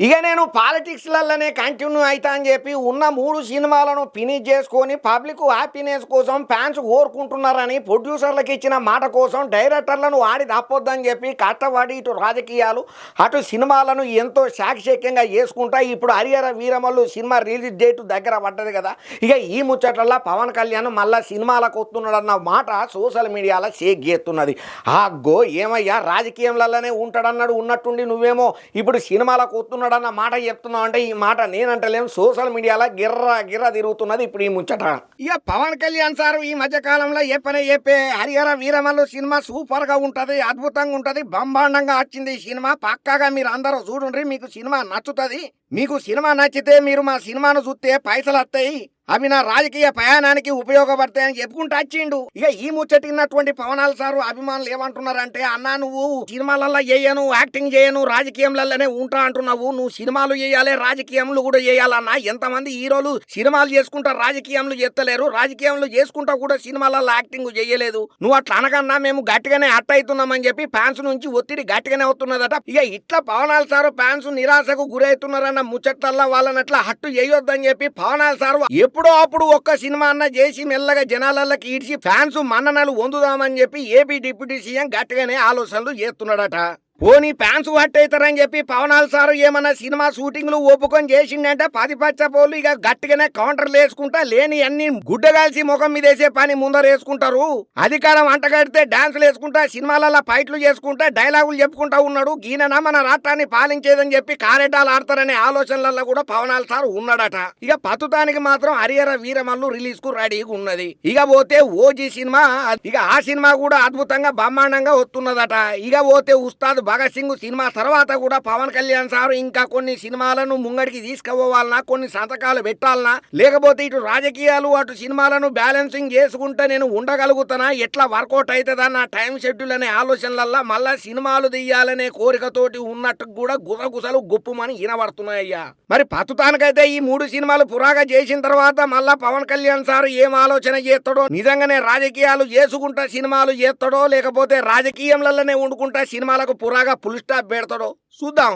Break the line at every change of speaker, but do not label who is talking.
ఇక నేను పాలిటిక్స్లలోనే కంటిన్యూ అవుతా అని చెప్పి ఉన్న మూడు సినిమాలను ఫినిష్ చేసుకొని పబ్లిక్ హ్యాపీనెస్ కోసం ఫ్యాన్స్ కోరుకుంటున్నారని ప్రొడ్యూసర్లకు ఇచ్చిన మాట కోసం డైరెక్టర్లను ఆడి తప్పొద్దని చెప్పి కష్టపడి ఇటు రాజకీయాలు అటు సినిమాలను ఎంతో శాఖశక్యంగా చేసుకుంటా ఇప్పుడు Harihara Veeramallu cinema release date దగ్గర పడ్డది కదా. ఇక ఈ ముచ్చట్లలో పవన్ కళ్యాణ్ మళ్ళా సినిమాలకు వస్తున్నాడన్న మాట సోషల్ మీడియాలో షేక్ చేస్తున్నది. ఆగ్గో ఏమయ్యా రాజకీయంలలోనే ఉంటాడన్నాడు ఉన్నట్టుండి నువ్వేమో ఇప్పుడు సినిమాలకు అన్న మాట చెప్తున్నావు అంటే ఈ మాట నేనంటలేం సోషల్ మీడియాలో గిర్ర గిర్ర తిరుగుతున్నది ఇప్పుడు ఈ ముచ్చట. ఇక పవన్ కళ్యాణ్ సార్ ఈ మధ్య కాలంలో ఏ పని చెప్పే హరిహర వీరమల్లు సినిమా సూపర్గా ఉంటది అద్భుతంగా ఉంటది బ్రహ్మాండంగా వచ్చింది ఈ సినిమా. పక్కాగా మీరు అందరూ చూడండి మీకు సినిమా నచ్చుతుంది. మీకు సినిమా నచ్చితే మీరు మా సినిమాను చూస్తే పైసలు వస్తాయి. అవి నా రాజకీయ ప్రయాణానికి ఉపయోగపడతాయని చెప్పుకుంటూ వచ్చిండు. ఇక ఈ ముచ్చటిన్నటువంటి పవనాలు సారు అభిమానులు ఏమంటున్నారంటే అన్నా నువ్వు సినిమాలల్లో చేయను యాక్టింగ్ చేయను రాజకీయంలలోనే ఉంటా అంటున్నావు. నువ్వు సినిమాలు చేయాలి రాజకీయంలు కూడా చేయాలన్నా. ఎంతమంది హీరోలు సినిమాలు చేసుకుంటా రాజకీయంలు చేస్తలేరు. రాజకీయంలు చేసుకుంటా కూడా సినిమాలలో యాక్టింగ్ చేయలేదు. నువ్వు అట్లా అనకన్నా మేము గట్టిగానే అట్ట అవుతున్నామని చెప్పి ఫ్యాన్స్ నుంచి ఒత్తిడి గట్టిగానే అవుతున్నదట ఇక ఇట్లా పవనాలు సారు ఫ్యాన్స్ నిరాశకు మన ముచ్చట్లల్లా వాళ్ళనట్లా హట్టు చేయొద్దని చెప్పి పవనాలు సార్. ఎప్పుడో అప్పుడు ఒక్క సినిమా అన్న చేసి మెల్లగా జనాలకి ఈడ్చి ఫ్యాన్స్ మన్ననలు పొందుదామని చెప్పి ఏపీ డిప్యూటీ సీఎం గట్టిగానే ఆలోచనలు చేస్తున్నాడట. పోనీ ఫ్యాన్స్ అవుతారని చెప్పి పవనాల్ సార్ ఏమన్నా సినిమా షూటింగ్లు ఒప్పుకొని చేసిండంటే పది పచ్చపోళ్ళు ఇక గట్టిగానే కౌంటర్లు వేసుకుంటా లేని అన్ని గుడ్డగాల్సి ముఖం మీద వేసే పని ముందర వేసుకుంటారు. అధికారం అంటగడితే డాన్సులు వేసుకుంటా సినిమాలలో ఫైట్లు చేసుకుంటా డైలాగులు చెప్పుకుంటా ఉన్నాడు. ఈయన మన రాష్ట్రాన్ని పాలించేదని చెప్పి కారెటాలు ఆడతారనే ఆలోచనలలో కూడా పవనాల్ సార్ ఉన్నాడట. ఇక పతుతానికి మాత్రం హరిహర వీరమల్లు రిలీజ్కు రెడీగా ఉన్నది. ఇక పోతే ఓజీ సినిమా ఇక ఆ సినిమా కూడా అద్భుతంగా బ్రహ్మాండంగా వస్తున్నదట. ఇక పోతే ఉస్తాద్ భగత్ సింగ్ సినిమా తర్వాత కూడా పవన్ కళ్యాణ్ సార్ ఇంకా కొన్ని సినిమాలను ముంగడికి తీసుకుపోవాలన్నా కొన్ని సంతకాలు పెట్టాలనా లేకపోతే ఇటు రాజకీయాలు అటు సినిమాలను బ్యాలెన్సింగ్ చేసుకుంటే నేను ఉండగలుగుతానా? ఎట్లా వర్కౌట్ అవుతుందా నా టైం షెడ్యూల్ అనే ఆలోచనలల్లా మళ్ళా సినిమాలు తీయాలనే కోరికతోటి ఉన్నట్టు కూడా గుసగుసలు గుప్పుమని వినబడుతున్నాయ్యా. మరి పతుతానికైతే ఈ మూడు సినిమాలు పురాగా చేసిన తర్వాత మళ్ళా పవన్ కళ్యాణ్ సార్ ఏం ఆలోచన చేస్తాడో నిజంగానే రాజకీయాలు చేసుకుంటా సినిమాలు చేస్తాడో లేకపోతే రాజకీయంలలోనే వండుకుంటా సినిమాలకు పురా పురాగా ఫుల్ స్టాప్ పెడతాడో చూద్దాం.